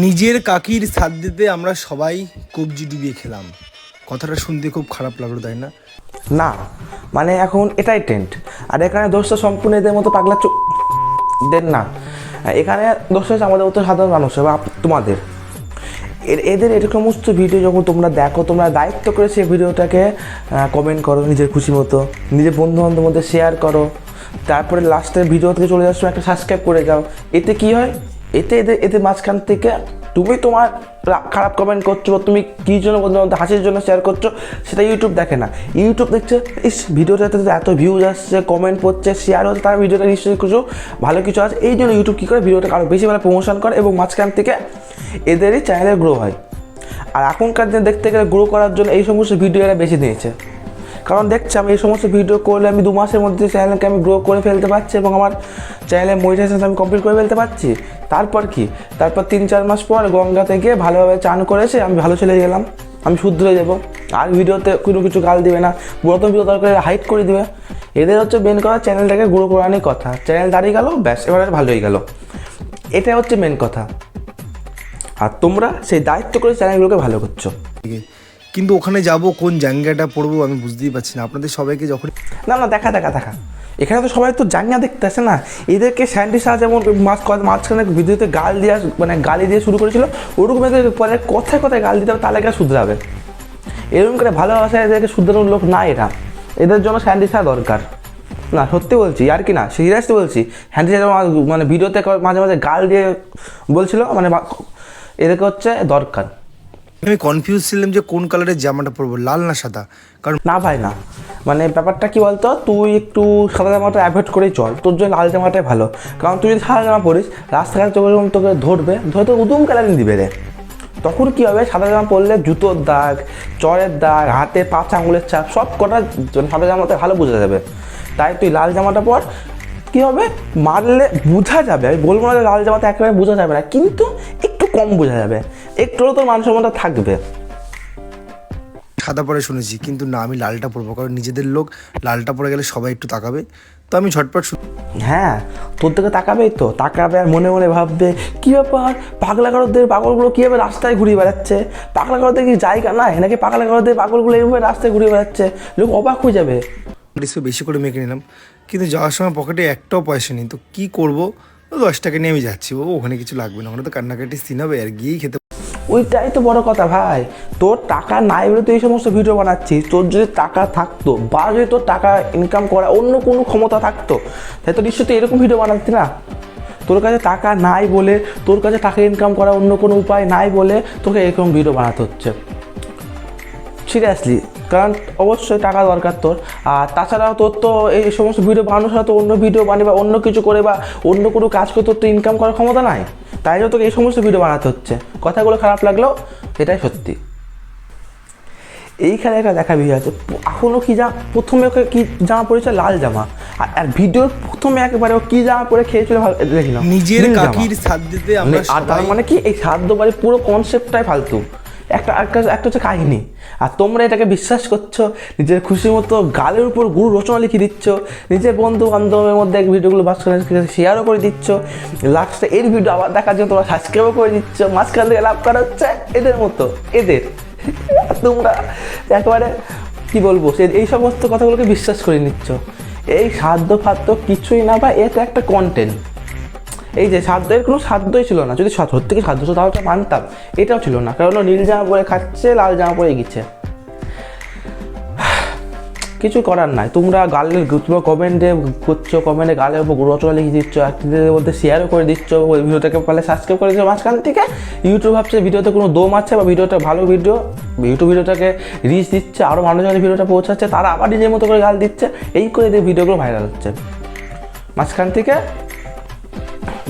নিজের কাকির সাধ্যতে আমরা সবাই কবজি ডুবিয়ে খেলাম। কথাটা শুনতে খুব খারাপ লাগল, তাই না? না মানে এখন এটাই ট্রেন্ড আর এখানে দোষটা সম্পূর্ণ এদের মতো পাগলা চো দেন না। এখানে দোষটা হচ্ছে আমাদের মতো সাধারণ মানুষ বা তোমাদের। এদের এরকম সমস্ত ভিডিও যখন তোমরা দেখো, তোমরা দায়িত্ব করে সেই ভিডিওটাকে কমেন্ট করো নিজের খুশি মতো, নিজের বন্ধু বান্ধবের মধ্যে শেয়ার করো। তারপরে লাস্টের ভিডিও থেকে চলে যাওয়ার সময় একটা সাবস্ক্রাইব করে যাও। এতে কি হয়? এতে এদের এদের মাঝখান থেকে তুমি তোমার খারাপ কমেন্ট করছ তুমি কী জন্য বন্ধু হাসির জন্য শেয়ার করছ, সেটা ইউটিউব দেখে না। ইউটিউব দেখছে, ইস ভিডিওটাতে এত ভিউজ আসছে কমেন্ট পড়ছে শেয়ার হচ্ছে, তার ভিডিওটা নিশ্চয়ই কিছু ভালো কিছু আছে। এই জন্য ইউটিউব কী করে? ভিডিওটা আরও বেশি ভালো প্রমোশন করে এবং মাঝখান থেকে এদেরই চ্যানেলে গ্রো হয়। আর এখনকার দিনে দেখতে গেলে গ্রো করার জন্য এই সমস্ত ভিডিও এরা বেছে নিয়েছে কারণ দেখছি আমি এই সমস্ত ভিডিও করলে আমি দু মাসের মধ্যে চ্যানেলকে আমি গ্রো করে ফেলতে পারছি এবং আমার চ্যানেলে মনিটাইজেশন আমি কমপ্লিট করে ফেলতে পারছি। তারপর কি? তারপর তিন চার মাস পর গঙ্গাতে গিয়ে ভালোভাবে চান করেছে, আমি ভালো চলে গেলাম। আমি শুদ্ধ হয়ে যাব। আর ভিডিওতে কোনো কিছু গাল দিবে না প্রথম ভিডিও দরকার হাইট করে দিবে। এদের হচ্ছে মেন কথা চ্যানেলটাকে গ্রো করানোর কথা। চ্যানেল দাঁড়িয়ে গেল, ব্যাস, এবারে ভালো হয়ে গেল। এটা হচ্ছে মেন কথা। আর তোমরা সেই দায়িত্ব করে চ্যানেলগুলোকে ভালো করছ। কিন্তু ওখানে যাব, কোন জায়গাটা পড়ব আমি বুঝতেই পারছি না। আপনাদের সবাইকে যখন না না, দেখা দেখা দেখা। এখানে তো সবাই তো জাঙ্গা দেখতে আসে না। এদেরকে স্যান্ডি শাহ যেমন মাঝ মাঝখানে ভিডিওতে গাল দেওয়া মানে গালি দিয়ে শুরু করেছিল, ওরকম এদের পরে কথায় কথায় গাল দিতে হবে, তাহলে এরা শুধরাবে। এরকম করে ভালোবাসায় এদেরকে শুধরানোর লোক না এরা। এদের জন্য স্যান্ডি শাহ দরকার। না, সত্যি বলছি, আর কি না সিরিয়াসলি বলছি। স্যান্ডি শাহ যেমন মানে ভিডিওতে মাঝে মাঝে গাল দিয়ে বলছিল মানে এদেরকে হচ্ছে দরকার। আমি কনফিউজ ছিলাম যে কোন কালারের জামাটা পরবো, লাল না সাদা? কারণ না ভাই, না। মানে ব্যাপারটা কি বলতো? তুই একটু সাদা জামাটা অ্যাভয়েড করেই চল। তোর জন্য লাল জামাটাই ভালো। কারণ তুই যদি সাদা জামা পরিস, রাস্তাঘাটে যখন তোকে ধরবে, ধরে তো উদুম কালারিং দিবে রে। তখন কী হবে? সাদা জামা পরলে জুতোর দাগ, চরের দাগ, হাতে পাঁচ আঙুলের ছাপ, সব কটা সাদা জামাতে ভালো বোঝা যাবে। তাই তুই লাল জামাটা পর। কী হবে? মারলে বোঝা যাবে। আমি বলব না লাল জামাতে একেবারে বোঝা যাবে না। কিন্তু কম বোঝা যাবে। একটু হলেও তোর মান সম্মানটা থাকবে। সাদা পরে শুনেছি কিন্তু না আমি লালটা পরবো কারণ নিজেদের লোক লালটা পরে গেলে সবাই একটু তাকাবে। তো আমি ঝটপট হ্যাঁ তোর দিকে তাকাবেই তো। তাকাবে আর মনে মনে ভাববে কী ব্যাপার? পাগলা কারোদের পাগলগুলো কীভাবে রাস্তায় ঘুরিয়ে বেড়াচ্ছে? পাগলা কারোদের কি জায়গা নাই? নাকি পাগলা কারোদের পাগলগুলো এইভাবে রাস্তায় ঘুরিয়ে বেড়াচ্ছে? লোক অবাক হয়ে যাবে। বেশি করে মেখে নিলাম কিন্তু যাওয়ার সময় পকেটে একটাও পয়সা নেই তো কী করব? দশ টাকা নিয়ে আমি যাচ্ছি। ও, ওখানে কিছু লাগবে না। ওখানে তো কান্নাকাটি সিন হবে, আর গিয়েই খেতে ওইটাই তো বড় কথা ভাই। তোর টাকা নাই বলে তুই এই সমস্ত ভিডিও বানাচ্ছিস। তোর যদি টাকা থাকতো, বা যদি তোর টাকা ইনকাম করা অন্য কোনো ক্ষমতা থাকতো তাই তো নিশ্চয়ই তুই এরকম ভিডিও বানাচ্ছি না? তোর কাছে টাকা নাই বলে, তোর কাছে টাকা ইনকাম করা অন্য কোনো উপায় নাই বলে তোকে এরকম ভিডিও বানাতে হচ্ছে। সিরিয়াসলি কারণ অবশ্যই টাকা দরকার তোর। আর তাছাড়াও তোর তো এই সমস্ত ভিডিও বানানোর সাথে তো অন্য ভিডিও বানিয়ে বা অন্য কিছু করে বা অন্য কোনো কাজ করে তোর তো ইনকাম করার ক্ষমতা নাই। তাই জন্য তোকে এই সমস্ত ভিডিও বানাতে হচ্ছে। কথাগুলো খারাপ লাগলেও এটাই সত্যি। এইখানে একটা দেখা ভিডিও আছে এখনও কি জামা প্রথমে ওকে কি জামা পরেছে? লাল জামা। আর ভিডিওর প্রথমে একেবারে ও কি জামা পরে খেয়েছিল দেখিলাম নিজের। কাকির সাধ্যতে মানে- আর তার মানে কি? এই সাধ্য বাড়ির পুরো কনসেপ্টটাই ফালতু। একটা একটা একটা হচ্ছে কাহিনী। আর তোমরা এটাকে বিশ্বাস করছ, নিজের খুশি মতো গালের উপর গুরু রচনা লিখে দিচ্ছ, নিজের বন্ধু বান্ধবের মধ্যে এক ভিডিওগুলো বাস করে শেয়ারও করে দিচ্ছ লাস্টে এর ভিডিও আবার দেখার জন্য তোমরা সাবস্ক্রাইবও করে দিচ্ছ, মাঝখান থেকে লাভ করা হচ্ছে এদের মতো, এদের। তোমরা একেবারে, কি বলব, সে এই সমস্ত কথাগুলোকে বিশ্বাস করে নিচ্ছ। এই সাধ্য ফাধ্য কিছুই না বা এটা একটা কন্টেন্ট এই যে সাধ্যের কোনো সাধ্যই ছিল না। যদি সাধ্য থেকে সাধ্য ছিল তাহলে মানতাম। এটাও ছিল না। কারণ নীল জামা পরে খাচ্ছে, লাল জামা পরে গেছে কিছু করার নাই। তোমরা গালের তোমরা কমেন্টে করছ কমেন্টে গালের উপর রচনা লিখে দিচ্ছ একটিদের মধ্যে শেয়ারও করে দিচ্ছ, ওই ভিডিওটাকে পারলে সাবস্ক্রাইব করে দিচ্ছ। মাঝখান থেকে ইউটিউব ভাবছে ভিডিওতে কোনো দম আছে বা ভিডিওটা ভালো ভিডিও ইউটিউব ভিডিওটাকে রিচ দিচ্ছে আরও মানুষজন ভিডিওটা পৌঁছাচ্ছে, তারা আবার নিজের মতো করে গাল দিচ্ছে, এই করে এদের ভিডিওগুলো ভাইরাল হচ্ছে। মাঝখান থেকে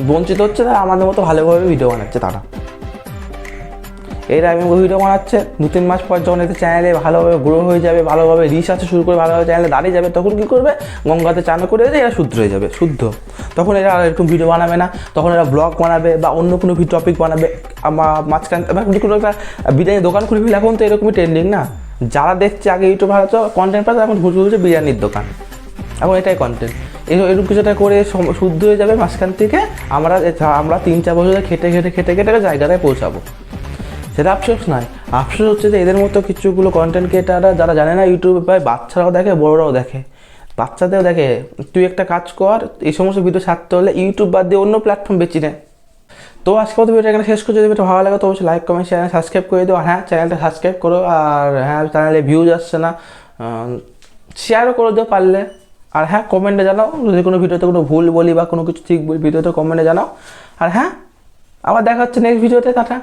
বঞ্চিত হচ্ছে তারা আমাদের মতো ভালোভাবে ভিডিও বানাচ্ছে তারা। এরা আমি ভিডিও বানাচ্ছে, দু তিন মাস পর যখন এতে চ্যানেলে ভালোভাবে গ্রো হয়ে যাবে, ভালোভাবে রিচ আসতে শুরু করে, ভালোভাবে চ্যানেলে দাঁড়িয়ে যাবে, তখন কী করবে? গঙ্গাতে চান করে এরা শুদ্ধ হয়ে যাবে, শুদ্ধ। তখন এরা আর এরকম ভিডিও বানাবে না, তখন এরা ব্লগ বানাবে বা অন্য কোনো টপিক বানাবে। আমার মাঝখান বা কোনো একটা বিরিয়ানির দোকান খুলে ফেলে, এখন তো এরকমই ট্রেন্ডিং না। যারা দেখছে আগে ইউটিউব ভালো কন্টেন্ট পাচ্ছে, এখন ঘুরতে ঘুরছে বিরিয়ানির দোকান। এখন এটাই কন্টেন্ট এরকম কিছুটা করে শুদ্ধ হয়ে যাবে মাঝখান থেকে। আমরা আমরা তিন চার বছর খেটে খেটে খেটে খেটে জায়গাটায় পৌঁছাবো। সেটা আফসোস নয়। আফসোস হচ্ছে যে এদের মতো কিছুগুলো কন্টেন্ট ক্রিয়েটাররা যারা জানে না ইউটিউবে প্রায় বাচ্চারাও দেখে, বড়রাও দেখে। বাচ্চাদেরও দেখে, তুই একটা কাজ কর, এই সমস্ত ভিডিও ছাড়তে হলে ইউটিউব বাদ দিয়ে অন্য প্ল্যাটফর্ম বেছি নে। তো আজকে মতো ভিডিওটা এখানে শেষ করছি। যদি ভিডিও ভালো লাগে তো অবশ্যই লাইক কমেন্ট চ্যানেল সাবস্ক্রাইব করে দিও। আর হ্যাঁ চ্যানেলটা সাবস্ক্রাইব করো। আর হ্যাঁ চ্যানেলে ভিউজ আসছে না। শেয়ারও করে দিও পারলে। আর হ্যাঁ কমেন্টে জানাও। যদি কোনো ভিডিওতে কোনো ভুল বলি বা কোনো কিছু ঠিক বলি, ভিডিওতে কমেন্টে জানাও। আর হ্যাঁ আবার দেখা হচ্ছে নেক্সট ভিডিওতে টাটা।